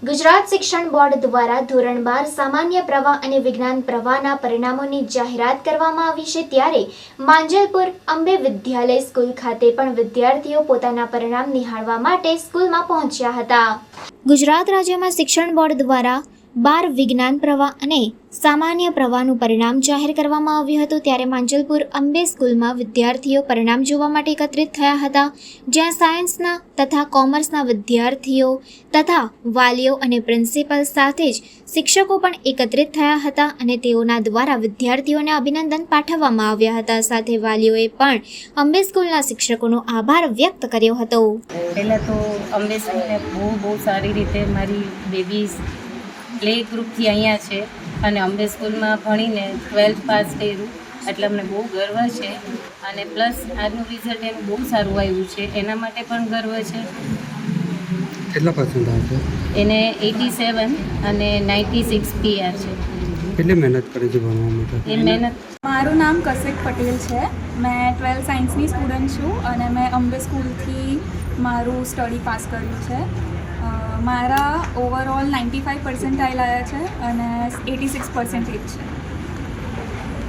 ગુજરાત શિક્ષણ બોર્ડ દ્વારા ધોરણ બાર સામાન્ય પ્રવાહ અને વિજ્ઞાન પ્રવાહના પરિણામોની જાહેરાત કરવામાં આવી છે ત્યારે માંજલપુર અંબે વિદ્યાલય સ્કૂલ ખાતે પણ વિદ્યાર્થીઓ પોતાના પરિણામ નિહાળવા માટે સ્કૂલમાં પહોંચ્યા હતા. ગુજરાત રાજ્યમાં શિક્ષણ બોર્ડ દ્વારા બાર વિજ્ઞાન પ્રવાહ અને સામાન્ય પ્રવાહનું પરિણામ જાહેર કરવામાં આવ્યું હતું ત્યારે માંજલપુર અંબે સ્કૂલમાં વિદ્યાર્થીઓ પરિણામ જોવા માટે એકત્રિત થયા હતા, જ્યાં સાયન્સના તથા કોમર્સના વિદ્યાર્થીઓ તથા વાલીઓ અને પ્રિન્સિપલ સાથે જ શિક્ષકો પણ એકત્રિત થયા હતા અને તેઓના દ્વારા વિદ્યાર્થીઓને અભિનંદન પાઠવવામાં આવ્યા હતા. સાથે વાલીઓએ પણ અંબે સ્કૂલના શિક્ષકોનો આભાર વ્યક્ત કર્યો હતો. પહેલાં તો અંબે સ્કૂલને બહુ બહુ સારી રીતે મારી બેબીઝ પ્લે ગ્રુપથી અહીંયા છે અને અંબે સ્કૂલમાં ભણીને ટ્વેલ્થ પાસ કર્યું. એટલે અમને બહુ ગર્વ છે. અને પ્લસ આજનું રિઝલ્ટ એનું બહુ સારું આવ્યું છે. એના માટે પણ ગર્વ છે. કેટલા પર્સન્ટ આવશે એને એટી સેવન અને નાઇન્ટી સિક્સ પીઆર છે. કેટલી મહેનત કરી છે ભણવા માટે? એ મહેનત મારું નામ કશિક પટેલ છે. મેં ટ્વેલ્થ સાયન્સની સ્ટુડન્ટ છું અને મેં અંબે સ્કૂલથી મારું સ્ટડી પાસ કર્યું છે. મારા ઓવરઓલ નાઇન્ટી ફાઇવ પર્સન્ટાઇલ આવ્યા છે અને એટી સિક્સ પર્સન્ટેજ છે.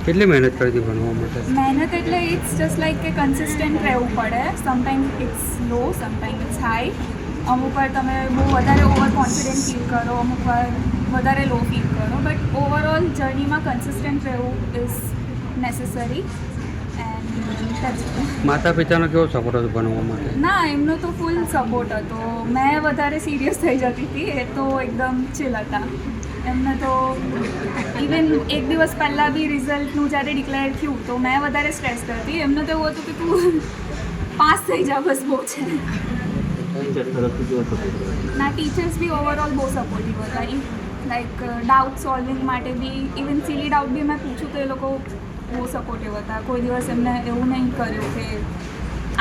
કેટલી મહેનત કરતી ભણવા માટે? મહેનત એટલે ઇટ્સ જસ્ટ લાઈક કે કન્સિસ્ટન્ટ રહેવું પડે. Sometime it's low sometime it's high અમુક વાર તમે બહુ વધારે ઓવર કોન્ફિડન્ટ ફીલ કરો અમુક વાર વધારે લો ફીલ કરો. બટ ઓવરઓલ જર્નીમાં કન્સિસ્ટન્ટ રહેવું ઇઝ નેસેસરી માતા પિતાનો કેવો સપોર્ટ હતો ભણવા માટે? ના એમનો તો ફૂલ સપોર્ટ હતો. મેં વધારે સિરિયસ થઈ જતી હતી. એ તો એકદમ ચિલ હતા. એમને તો ઇવન એક દિવસ પહેલાં બી રિઝલ્ટનું જ્યારે ડિક્લેર થયું તો મેં વધારે સ્ટ્રેસ કરતી. એમને તો એવું હતું કે તું પાસ થઈ જા બસ બહુ છે. ના ટીચર્સ બી ઓવરઓલ બહુ સપોર્ટિવ હતા. લાઈક ડાઉટ સોલ્વિંગ માટે બી ઇવન સિલી ડાઉટ બી મેં પૂછ્યું તો એ લોકો બહુ સપોર્ટિવ હતા. કોઈ દિવસ એમને એવું નહીં કર્યું કે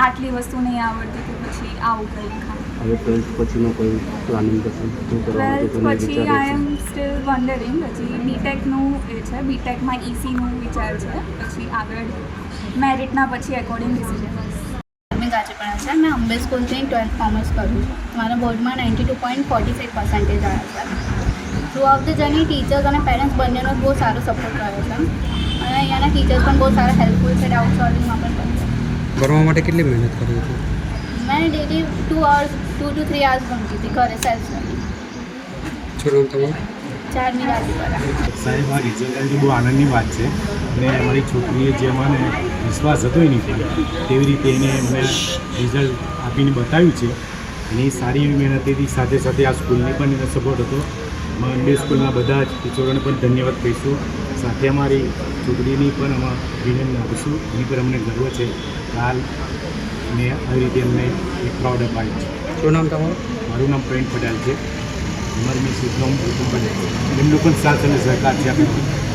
આટલી વસ્તુ નહીં આવડતી કે પછી આવું કંઈ ખા હવે ટ્વેલ્થ પછીનો કોઈ પ્લાનિંગ કરશે શું કરવાનું ટ્વેલ્થ પછી આઈ એમ સ્ટીલ વન્ડરિંગ પછી બીટેકનું એ છે બીટેકમાં ઇસીનું વિચાર છે. પછી આગળ મેરિટના પછી એકોર્ડિંગ ડિસિઝન મેં ગાજેપણા છે. મેં અંબે સ્કૂલથી ટ્વેલ્થ કોમર્સ કર્યું છે. મારા બોર્ડમાં ninety two point forty five percentage આવ્યા છે. Throughout the journey teachers અને પેરેન્ટ્સ બંનેનો બહુ સારો સપોર્ટ રહ્યો છે. અને અહીંયાના ટીચર્સ પણ બહુ સારા હેલ્પફુલ છે. ડાઉટ સોલ્વિંગમાં પણ ભણવા માટે કેટલી મહેનત કરી હતી? મેં daily two hours two two three hours ભણતી હતી ઘરે સેલ્ફ સ્ટડી નામ તમારું? સાહેબ આ રિઝલ્ટ આવી બહુ આનંદની વાત છે. અને અમારી છોકરીએ જે મને વિશ્વાસ હતો એની પર તેવી રીતે એને મને રિઝલ્ટ આપીને બતાવ્યું છે. અને એ સારી એવી મહેનત હતી. સાથે સાથે આ સ્કૂલની પણ એને સપોર્ટ હતો. મંડે સ્કૂલના બધા જ ટીચરોને પણ ધન્યવાદ કહીશું. સાથે અમારી છોકરીની પણ અમે અભિનંદન આપીશું એની પર અમને ગર્વ છે. હાલ મેં આવી રીતે અમને એક પ્રાઉડ અપાયું છે. શું નામ તમારું? મારું નામ પ્રવીણ પટેલ છે. અમારી મિસિસ નામ ગૌતમ પટેલ એમનો પણ સાથ અને સહકાર છે આપણી